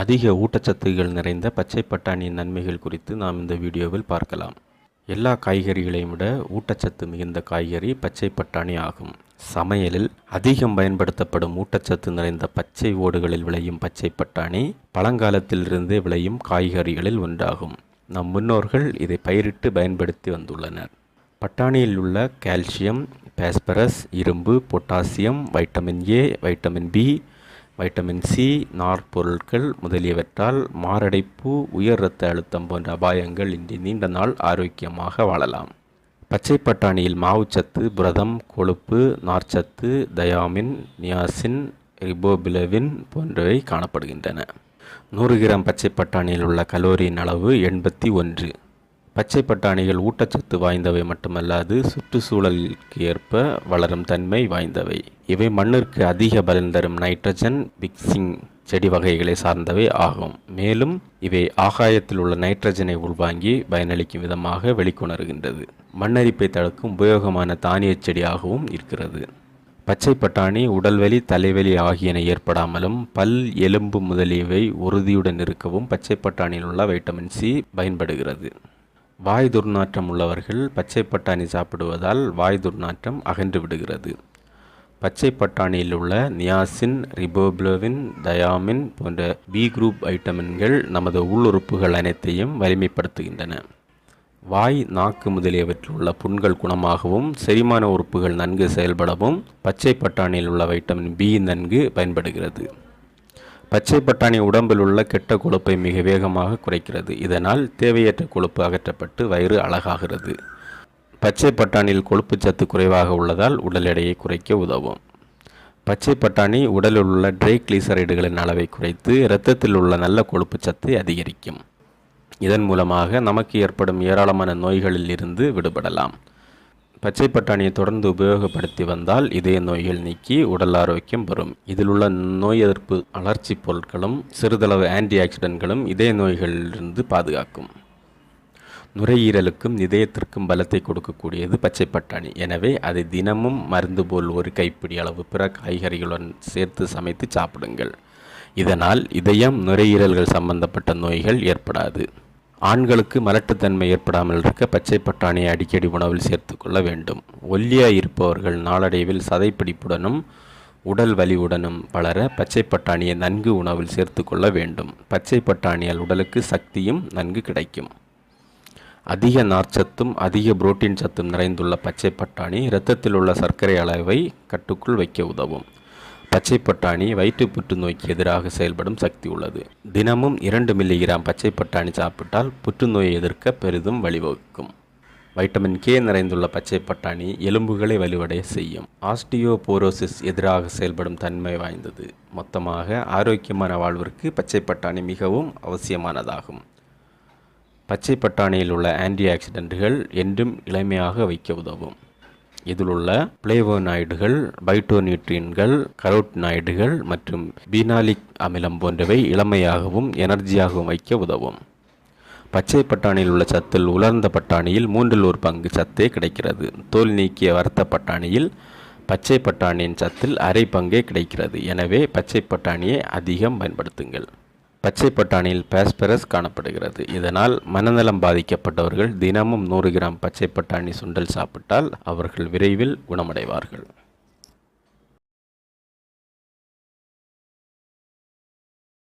அதிக ஊட்டச்சத்துகள் நிறைந்த பச்சை பட்டாணியின் நன்மைகள் குறித்து நாம் இந்த வீடியோவில் பார்க்கலாம். எல்லா காய்கறிகளையும் விட ஊட்டச்சத்து மிகுந்த காய்கறி பச்சை பட்டாணி ஆகும். சமையலில் அதிகம் பயன்படுத்தப்படும் ஊட்டச்சத்து நிறைந்த பச்சை ஓடுகளில் விளையும் பச்சை பட்டாணி பழங்காலத்திலிருந்தே விளையும் காய்கறிகளில் ஒன்றாகும். நம் முன்னோர்கள் இதை பயிரிட்டு பயன்படுத்தி வந்துள்ளனர். பட்டாணியில் உள்ள கால்சியம் பாஸ்பரஸ் இரும்பு potassium vitamin A vitamin B vitamin C நார்ப்பொருட்கள் முதலியவற்றால் மாரடைப்பு உயர் இரத்த அழுத்தம் போன்ற அபாயங்கள் இன்றி நீண்ட நாள் ஆரோக்கியமாக வாழலாம். பச்சை பட்டாணியில் மாவுச்சத்து புரதம் கொழுப்பு நார்ச்சத்து தயாமின் நியாசின் ரிபோபிலவின் போன்றவை காணப்படுகின்றன. நூறு கிராம் பச்சை பட்டாணியில் உள்ள கலோரியின் அளவு எண்பத்தி ஒன்று. பச்சை பட்டாணிகள் ஊட்டச்சத்து வாய்ந்தவை மட்டுமல்லாது சுற்றுச்சூழலுக்கு ஏற்ப வளரும் தன்மை வாய்ந்தவை. இவை மண்ணிற்கு அதிக பலன் தரும் நைட்ரஜன் பிக்சிங் செடி வகைகளை சார்ந்தவை ஆகும். மேலும் இவை ஆகாயத்தில் உள்ள நைட்ரஜனை உள்வாங்கி பயனளிக்கும் விதமாக வெளிக்கொணர்கின்றது. மண்ணரிப்பை தடுக்கும் உபயோகமான தானிய செடியாகவும் இருக்கிறது. பச்சை பட்டாணி உடல்வலி தலைவலி ஆகியன ஏற்படாமலும் பல் எலும்பு முதலியவை உறுதியுடன் இருக்கவும் பச்சை பட்டாணியில் உள்ள வைட்டமின் சி பயன்படுகிறது. வாய் துர்நாற்றம் உள்ளவர்கள் பச்சை பட்டாணி சாப்பிடுவதால் வாய் துர்நாற்றம் அகன்று விடுகிறது. பச்சை பட்டாணியில் உள்ள நியாசின் ரிபோப்ளோவின் தயாமின் போன்ற பி குரூப் வைட்டமின்கள் நமது உள்ளுறுப்புகள் அனைத்தையும் வலிமைப்படுத்துகின்றன. வாய் நாக்கு முதலியவற்றில் உள்ள புண்கள் குணமாகவும் செரிமான உறுப்புகள் நன்கு செயல்படவும் பச்சை பட்டாணியில் உள்ள வைட்டமின் பி நன்கு பயன்படுகிறது. பச்சை பட்டாணி உடம்பில் உள்ள கெட்ட கொழுப்பை மிக வேகமாக குறைக்கிறது. இதனால் தேவையற்ற கொழுப்பு அகற்றப்பட்டு வயிறு அழகாகிறது. பச்சை பட்டாணியில் கொழுப்பு சத்து குறைவாக உள்ளதால் உடல் எடையை குறைக்க உதவும். பச்சை பட்டாணி உடலில் உள்ள ட்ரைக்ளிசரைடுகளின் அளவை குறைத்து இரத்தத்தில் உள்ள நல்ல கொழுப்பு சத்தை அதிகரிக்கும். இதன் மூலமாக நமக்கு ஏற்படும் ஏராளமான நோய்களில் இருந்து விடுபடலாம். பச்சை பட்டாணியை தொடர்ந்து உபயோகப்படுத்தி வந்தால் இதய நோய்கள் நீக்கி உடல் ஆரோக்கியம் பெறும். இதில் உள்ள நோய் எதிர்ப்பு அலர்ச்சி பொருட்களும் சிறிதளவு ஆன்டி ஆக்சிடென்ட்களும் இதய நோய்களிலிருந்து பாதுகாக்கும். நுரையீரலுக்கும் இதயத்திற்கும் பலத்தை கொடுக்கக்கூடியது பச்சை பட்டாணி. எனவே அதை தினமும் மருந்து போல் ஒரு கைப்பிடி அளவு பிற காய்கறிகளுடன் சேர்த்து சமைத்து சாப்பிடுங்கள். இதனால் இதயம் நுரையீரல்கள் சம்பந்தப்பட்ட நோய்கள் ஏற்படாது. ஆண்களுக்கு மலட்டுத்தன்மை ஏற்படாமல் இருக்க பச்சை பட்டாணியை அடிக்கடி உணவில் சேர்த்துக்கொள்ள வேண்டும். ஒல்லியாக இருப்பவர்கள் நாளடைவில் சதைப்பிடிப்புடனும் உடல் வலிவுடனும் வளர பச்சை பட்டாணியை நன்கு உணவில் சேர்த்துக்கொள்ள வேண்டும். பச்சை பட்டாணியால் உடலுக்கு சக்தியும் நன்கு கிடைக்கும். அதிக நார்ச்சத்தும் அதிக புரோட்டீன் சத்தும் நிறைந்துள்ள பச்சை பட்டாணி இரத்தத்தில் உள்ள சர்க்கரை அளவை கட்டுக்குள் வைக்க உதவும். பச்சை பட்டாணி வயிற்று புற்றுநோய்க்கு எதிராக செயல்படும் சக்தி உள்ளது. தினமும் இரண்டு மில்லிகிராம் பச்சை பட்டாணி சாப்பிட்டால் புற்றுநோயை எதிர்க்க பெரிதும் வழிவகுக்கும். வைட்டமின் கே நிறைந்துள்ள பச்சை பட்டாணி எலும்புகளை வலுவடைய செய்யும். ஆஸ்டியோபோரோசிஸ் எதிராக செயல்படும் தன்மை வாய்ந்தது. மொத்தமாக ஆரோக்கியமான வாழ்விற்கு பச்சை பட்டாணி மிகவும் அவசியமானதாகும். பச்சை பட்டாணியில் உள்ள ஆன்டி ஆக்சிடென்ட்டுகள் என்றும் இளமையாக வைக்க உதவும். இதில் உள்ள பிளேவோனாய்டுகள் பைட்டோநியூட்ரியன்கள் கரோட்னாய்டுகள் மற்றும் பீனாலிக் அமிலம் போன்றவை இளமையாகவும் எனர்ஜியாகவும் வைக்க உதவும். பச்சை பட்டாணியில் உள்ள சத்தில் உலர்ந்த பட்டாணியில் மூன்றில் ஒரு பங்கு சத்தே கிடைக்கிறது. தோல் நீக்கிய வறுத்த பட்டாணியில் பச்சை பட்டாணியின் சத்தில் அரை பங்கே கிடைக்கிறது. எனவே பச்சை பட்டாணியை அதிகம் பயன்படுத்துங்கள். பச்சை பட்டாணியில் பேஸ்பரஸ் காணப்படுகிறது. இதனால் மனநலம் பாதிக்கப்பட்டவர்கள் தினமும் நூறு கிராம் பச்சை பட்டாணி சுண்டல் சாப்பிட்டால் அவர்கள் விரைவில் குணமடைவார்கள்.